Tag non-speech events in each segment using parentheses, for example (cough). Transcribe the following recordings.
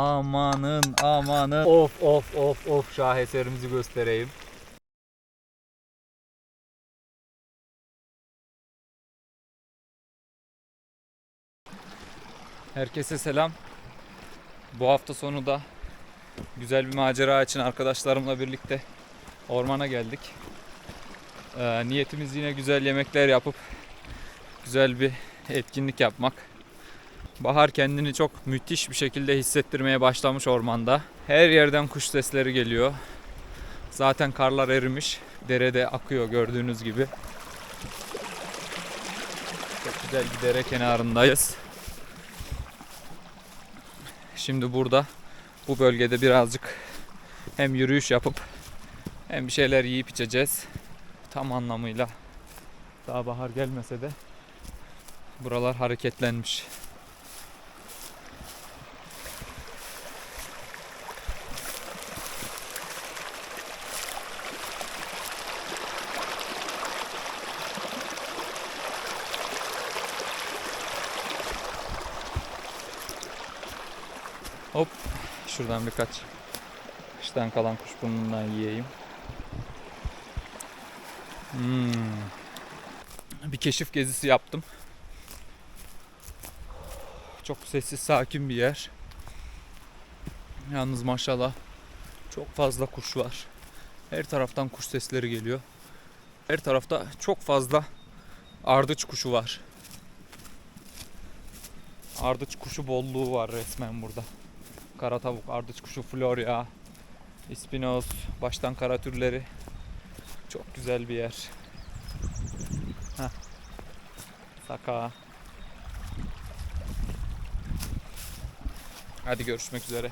Amanın amanın. Of of of of şaheserimizi göstereyim. Herkese selam. Bu hafta sonu da güzel bir macera için arkadaşlarımla birlikte ormana geldik. Ee, niyetimiz yine güzel yemekler yapıp güzel bir etkinlik yapmak. Bahar kendini çok müthiş bir şekilde hissettirmeye başlamış ormanda. Her yerden kuş sesleri geliyor. Zaten karlar erimiş. Derede akıyor gördüğünüz gibi. Çok güzel bir dere kenarındayız. Şimdi burada bu bölgede birazcık hem yürüyüş yapıp hem bir şeyler yiyip içeceğiz. Tam anlamıyla daha bahar gelmese de buralar hareketlenmiş. Hop şuradan birkaç kıştan kalan kuşburnundan yiyeyim. Hmm. Bir keşif gezisi yaptım. Çok sessiz sakin bir yer. Yalnız maşallah çok fazla kuş var. Her taraftan kuş sesleri geliyor. Her tarafta çok fazla ardıç kuşu var. Ardıç kuşu bolluğu var resmen burada. Kara tavuk, ardıç kuşu, florya, ispinoz, baştan kara türleri. Çok güzel bir yer. Heh. Saka. Hadi görüşmek üzere.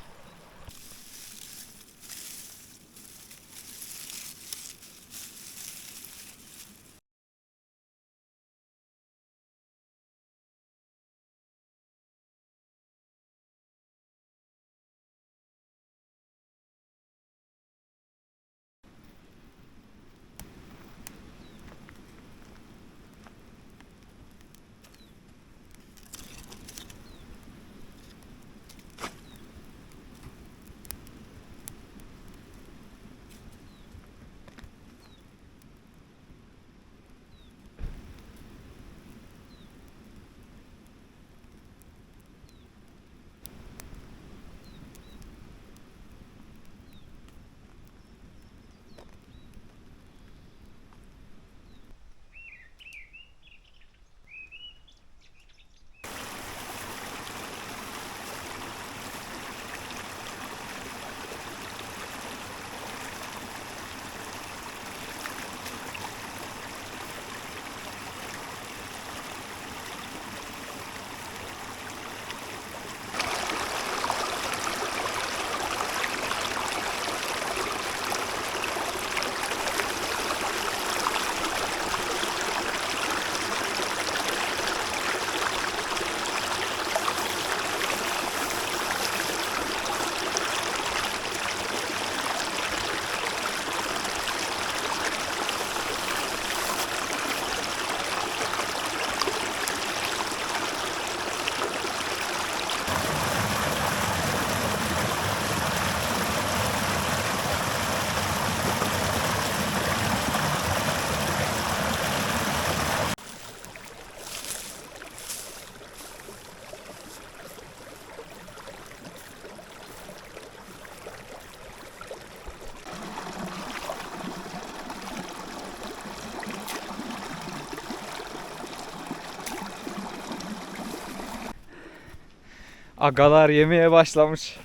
Agalar yemeye başlamış.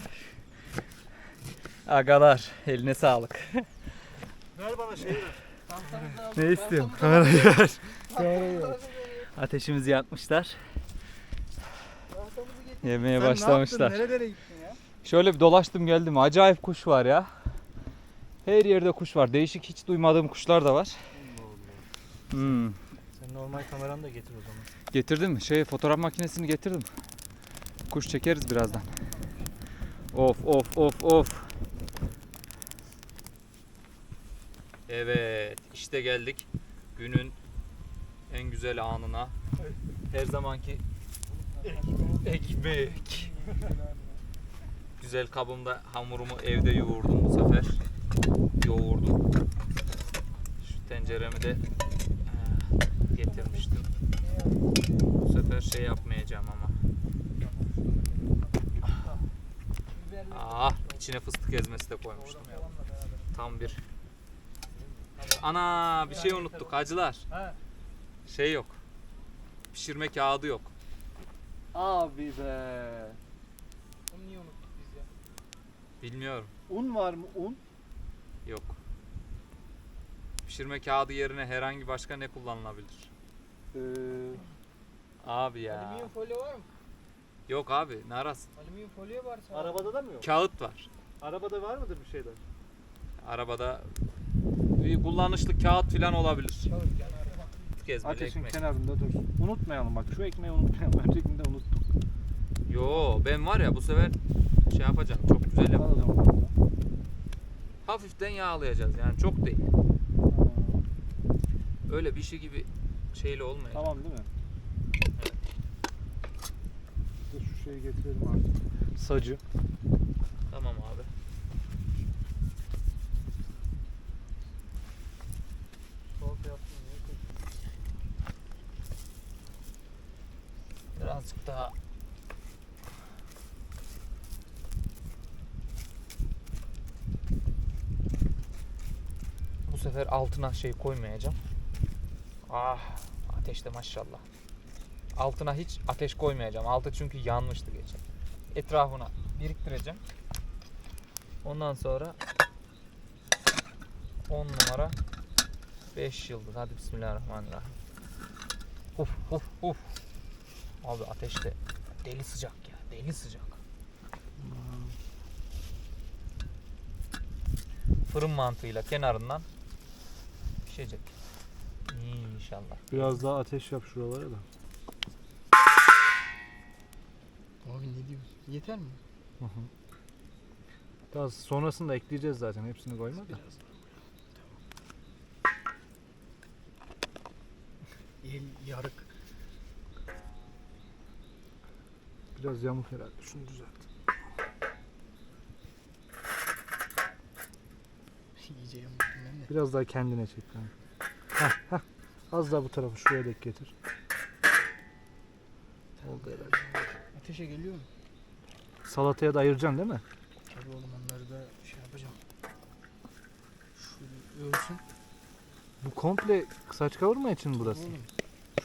Agalar eline sağlık. Ver bana şeyi ver. ne istiyorsun? Kamerayı ver. Ateşimizi yakmışlar. Yemeye Sen başlamışlar. Ne yaptın? Nerelere gittin ya? Şöyle bir dolaştım geldim. Acayip kuş var ya. Her yerde kuş var. Değişik hiç duymadığım kuşlar da var. Hmm. Sen normal kameranı da getir o zaman. Getirdim mi? Şey fotoğraf makinesini getirdim. Kuş çekeriz birazdan. Of of of of. Evet işte geldik günün en güzel anına. Her zamanki ekmek. güzel kabımda hamurumu evde yoğurdum bu sefer. Yoğurdum. Şu tenceremi de getirmiştim. Bu sefer şey yapmayacağım ama. Ah, içine fıstık ezmesi de koymuştum ya. Tam bir. Ana bir şey unuttuk hacılar. Ha. Şey yok. Pişirme kağıdı yok. Abi be. Onu niye unuttuk biz ya? Bilmiyorum. Un var mı un? Yok. Pişirme kağıdı yerine herhangi başka ne kullanılabilir? Ee, Abi ya. Alüminyum folyo var mı? Yok abi naras. Alüminyum folyo var. sağ arabada da mı yok? Kağıt var. Arabada var mıdır bir şeyler? Arabada bir kullanışlı kağıt falan olabilir. Kağıt yani araba. Fıstık ezmeli Ateşin ekmek. kenarında dursun. Unutmayalım bak şu ekmeği unutmayalım. (laughs) Öncekinde unuttuk. Yo ben var ya bu sefer şey yapacağım. Çok güzel Al o yapacağım. zaman. Hafiften yağlayacağız yani çok değil. Tamam. Öyle bir şey gibi şeyle olmayacak. Tamam değil mi? Şeyi getirelim artık. Sacı. Tamam abi. Birazcık daha Bu sefer altına şey koymayacağım. Ah ateşte maşallah. Altına hiç ateş koymayacağım. Altı çünkü yanmıştı geçen. Etrafına biriktireceğim. Ondan sonra 10 numara 5 yıldız. Hadi bismillahirrahmanirrahim. Uf uf uf. Abi ateşte deli sıcak ya. Deli sıcak. Fırın mantığıyla kenarından pişecek. İnşallah. Biraz daha ateş yap şuralara da. Abi ne diyorsun? Yeter mi? Hı hı. Daha sonrasında ekleyeceğiz zaten. Hepsini koyma da. El yarık. Biraz yamuk herhalde. Şunu düzelt. İyice de. Biraz daha kendine çek. Heh, heh. Az daha bu tarafı şuraya dek getir. Oldu herhalde. Ateşe geliyor mu? Salataya da ayıracaksın değil mi? Tabii oğlum onları da şey yapacağım. Şöyle ölsün. Bu komple saç kavurma için burası? Oğlum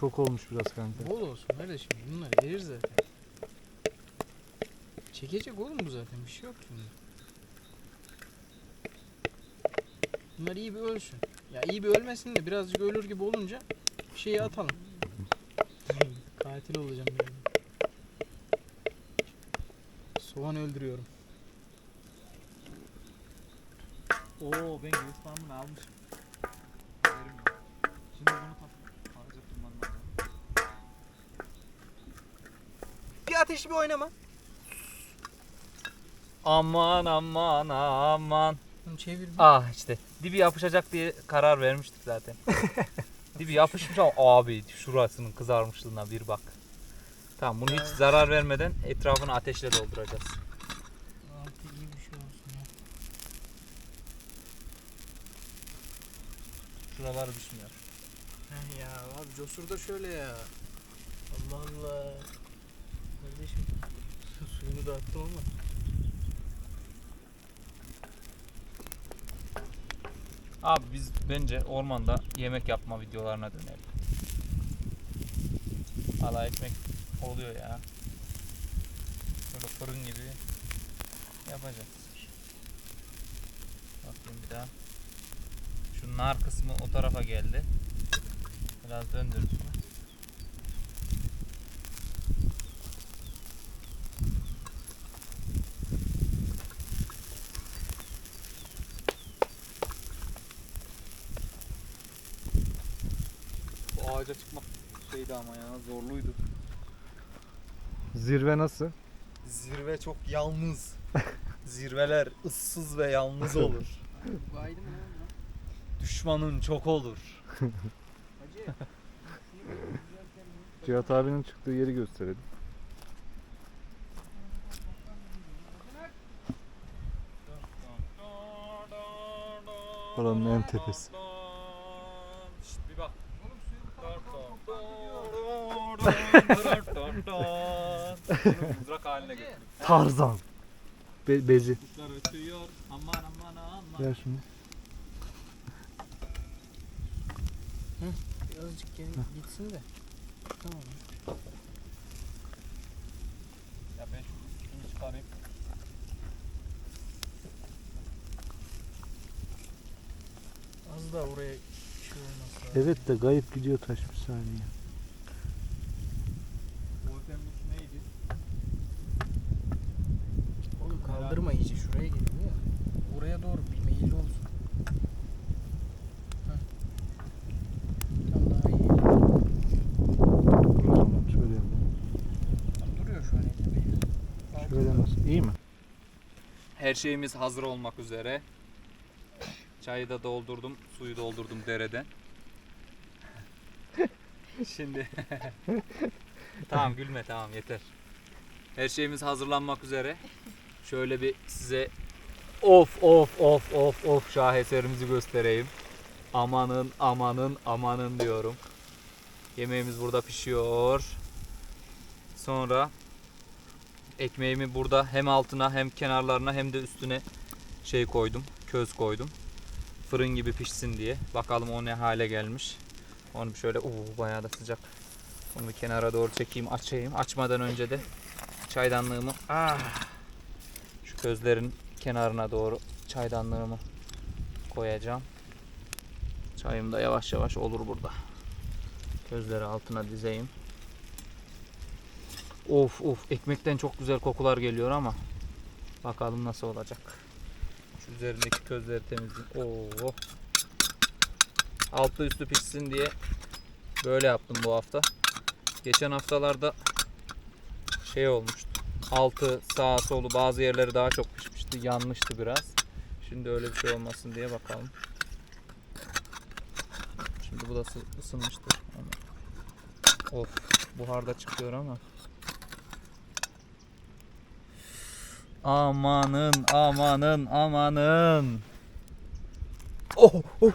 Çok olmuş biraz kanka. bol olsun kardeşim. Bunlar erir zaten. Çekecek oğlum bu zaten. Bir şey yok şimdi. Bunlar iyi bir ölsün. Ya iyi bir ölmesin de birazcık ölür gibi olunca şeyi atalım. (laughs) Katil olacağım yani. Soğan öldürüyorum. Oo ben göğüs parmağını almışım. Haberim yok. Şimdi bunu tak. Harca tutman lazım. Bir ateş bir oynama. Aman aman aman. Bunu çevir. Ah işte dibi yapışacak diye karar vermiştik zaten. (laughs) dibi yapışmış ama abi şurasının kızarmışlığına bir bak. Tamam bunu hiç zarar vermeden etrafını ateşle dolduracağız. Altı iyi bir şey olsun ya. Şuralar düşmüyor. Heh ya abi Cosur da şöyle ya. Allah Allah. Kardeşim (laughs) suyunu da attım ama. Abi biz bence ormanda yemek yapma videolarına dönelim. Valla ekmek oluyor ya. Böyle fırın gibi yapacağız. Bakayım bir daha. Şu nar kısmı o tarafa geldi. Biraz döndür. Bu ağaca çıkmak şeydi ama ya zorluydu. Zirve nasıl? Zirve çok yalnız. (laughs) Zirveler ıssız ve yalnız olur. Düşmanın çok olur. (laughs) Cihat abinin çıktığı yeri gösterelim. Oranın en tepesi. Şşt, bir bak. (laughs) Mızrak haline getirdim. Tarzan. Be- bezi. Kuşlar ötüyor. Aman aman aman. Ver şunu. Birazcık geri gitsin de. Tamam. Ya ben şu şunu çıkarayım. Az da oraya şey olmaz. Evet de kayıp gidiyor taş bir saniye. Volkan'ın neydi? Oğlum kaldırma iyice şuraya geliyor ya. Oraya doğru bir meyilli olsun. Heh. Tam daha iyi. O zaman şöyle yapalım. Tam duruyor şu an elimde. Şöyle nasıl? İyi mi? Her şeyimiz hazır olmak üzere. Çayı da doldurdum, suyu doldurdum dereden. (laughs) Şimdi (laughs) tamam gülme tamam yeter. Her şeyimiz hazırlanmak üzere. Şöyle bir size of of of of of şaheserimizi göstereyim. Amanın amanın amanın diyorum. Yemeğimiz burada pişiyor. Sonra ekmeğimi burada hem altına hem kenarlarına hem de üstüne şey koydum. Köz koydum. Fırın gibi pişsin diye. Bakalım o ne hale gelmiş. Onu şöyle Oo, bayağı da sıcak. Onu kenara doğru çekeyim, açayım. Açmadan önce de çaydanlığımı ah, şu közlerin kenarına doğru çaydanlığımı koyacağım. Çayım da yavaş yavaş olur burada. Közleri altına dizeyim. Of of ekmekten çok güzel kokular geliyor ama bakalım nasıl olacak. Şu üzerindeki közleri temizleyeyim. Oo. Altı üstü pişsin diye böyle yaptım bu hafta. Geçen haftalarda şey olmuştu. Altı sağ solu bazı yerleri daha çok pişmişti. Yanmıştı biraz. Şimdi öyle bir şey olmasın diye bakalım. Şimdi bu da ısı- ısınmıştır. Of buharda çıkıyor ama. Amanın amanın amanın. Oh, oh.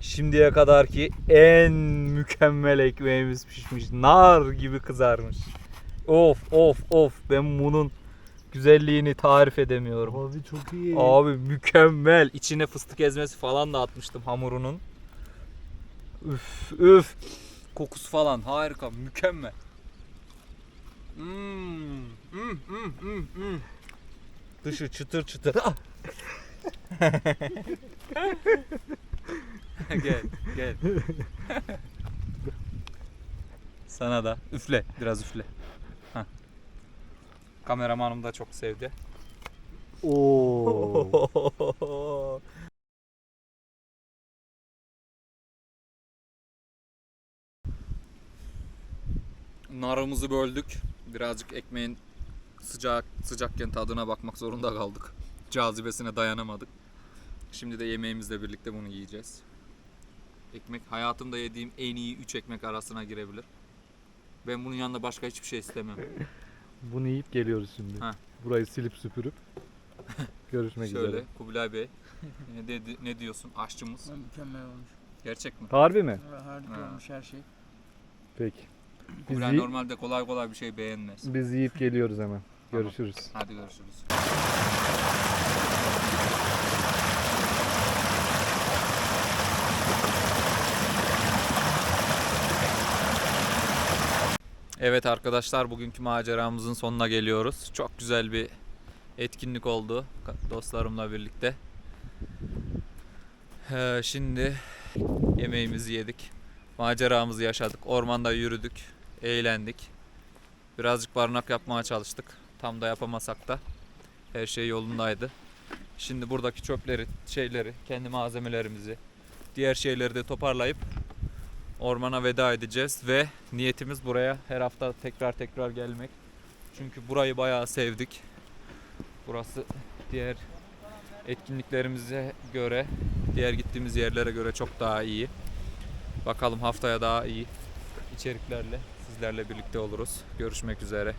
Şimdiye kadar ki en mükemmel ekmeğimiz pişmiş. Nar gibi kızarmış. Of of of ben bunun güzelliğini tarif edemiyorum. Abi çok iyi. Abi mükemmel. İçine fıstık ezmesi falan da atmıştım hamurunun. Üf üf. Kokusu falan harika, mükemmel. Hmm, hmm, hmm, hmm, hmm. Dışı çıtır çıtır. Ah! (laughs) gel, gel. Sana da üfle, biraz üfle. Hah. Kameramanım da çok sevdi. Oo. Narımızı böldük. Birazcık ekmeğin sıcak sıcakken tadına bakmak zorunda kaldık. Cazibesine dayanamadık. Şimdi de yemeğimizle birlikte bunu yiyeceğiz. Ekmek hayatımda yediğim en iyi 3 ekmek arasına girebilir. Ben bunun yanında başka hiçbir şey istemem. (laughs) Bunu yiyip geliyoruz şimdi. Ha. Burayı silip süpürüp (laughs) görüşmek Şöyle üzere. Kubilay Bey ne, dedi- ne diyorsun aşçımız? Mükemmel olmuş. Gerçek mi? Harbi mi? Harika Ha. olmuş her şey. Peki. Biz, Kubilay yi- normalde kolay kolay bir şey beğenmez. biz yiyip geliyoruz hemen. Görüşürüz. Hadi görüşürüz. Evet arkadaşlar bugünkü maceramızın sonuna geliyoruz. Çok güzel bir etkinlik oldu dostlarımla birlikte. Ee, şimdi yemeğimizi yedik. Maceramızı yaşadık. Ormanda yürüdük. Eğlendik. Birazcık barınak yapmaya çalıştık. Tam da yapamasak da her şey yolundaydı. Şimdi buradaki çöpleri, şeyleri, kendi malzemelerimizi, diğer şeyleri de toparlayıp ormana veda edeceğiz ve niyetimiz buraya her hafta tekrar tekrar gelmek. Çünkü burayı bayağı sevdik. Burası diğer etkinliklerimize göre, diğer gittiğimiz yerlere göre çok daha iyi. Bakalım haftaya daha iyi içeriklerle sizlerle birlikte oluruz. Görüşmek üzere.